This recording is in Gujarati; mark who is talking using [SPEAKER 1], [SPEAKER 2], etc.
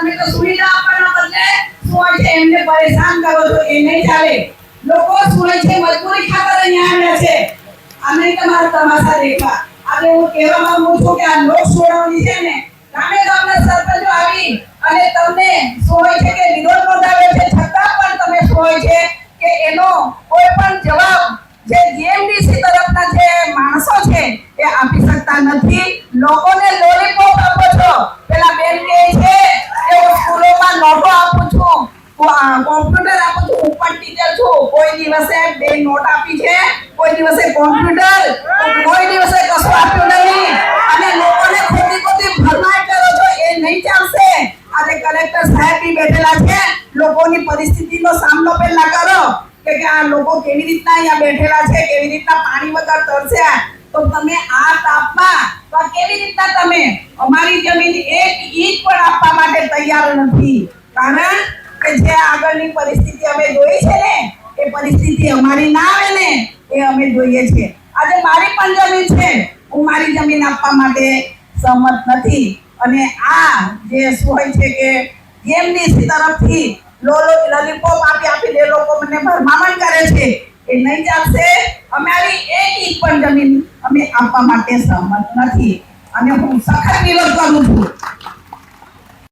[SPEAKER 1] તમે તો સુવિધા આપવાના બદલે શું છે, એમને પરેશાન કરો તો એ નહીં ચાલે. લોકો શું છે, મજબૂરી ખાતર અહીંયા આવ્યા છે. અમે તમારા તમાશા દેખવા આજે હું કહેવા માંગુ છું કે આ લોક સોડવાની છે ને, ગામે ગામના સરપંચો આવી અને તમને સોય છે કે વિરોધ નોંધાવ્યો છે, છતાં પણ તમે સોય છે કે એનો કોઈ પણ જવાબ જે જીએમડીસી તરફના જે માણસો છે, એ આપી શકતા નથી. લોકોને આપું છું. કોમ્પ્યુટર આપું છું હું પણ ટીચર છું. કોઈ દિવસે બે નોટ આપી છે, કોઈ દિવસે કોમ્પ્યુટર કોઈ દિવસે કશું આપ્યું નહીં. અને લોકોને ખોટી ખોટી ભરમાઈ કરો છો, એ નહીં ચાલશે. આજે કલેક્ટર સાહેબ બી બેઠેલા છે. લોકોની પરિસ્થિતિનો સામનો પહેલા કરો કે આ લોકો કેવી રીતના અહીંયા બેઠેલા છે, કેવી રીતના પાણી વગર તરશે. તો તમે આ તાપમાં તો કેવી રીતના તમે? અમારી જમીન એક ઈંચ પણ આપવા માટે તૈયાર નથી. કારણ કે જે આગળની પરિસ્થિતિ અમે જોઈ છે ને, એ પરિસ્થિતિ અમારી ના આવે ને, એ અમે જોઈએ છે. આજે મારી પણ જમીન છે. હું મારી જમીન આપવા માટે સહમત નથી. અને આ જે શું હોય છે કે, એમની તરફથી લોલો લલીપોપ આપી આપી એ લોકો મને ભરમામણ કરે છે. એ નહીં ચાલશે અમારી એક ઇંચ પણ જમીન અમે આપવા માટે સહમત નથી. અને હું સખત વિરોધ કરું છું.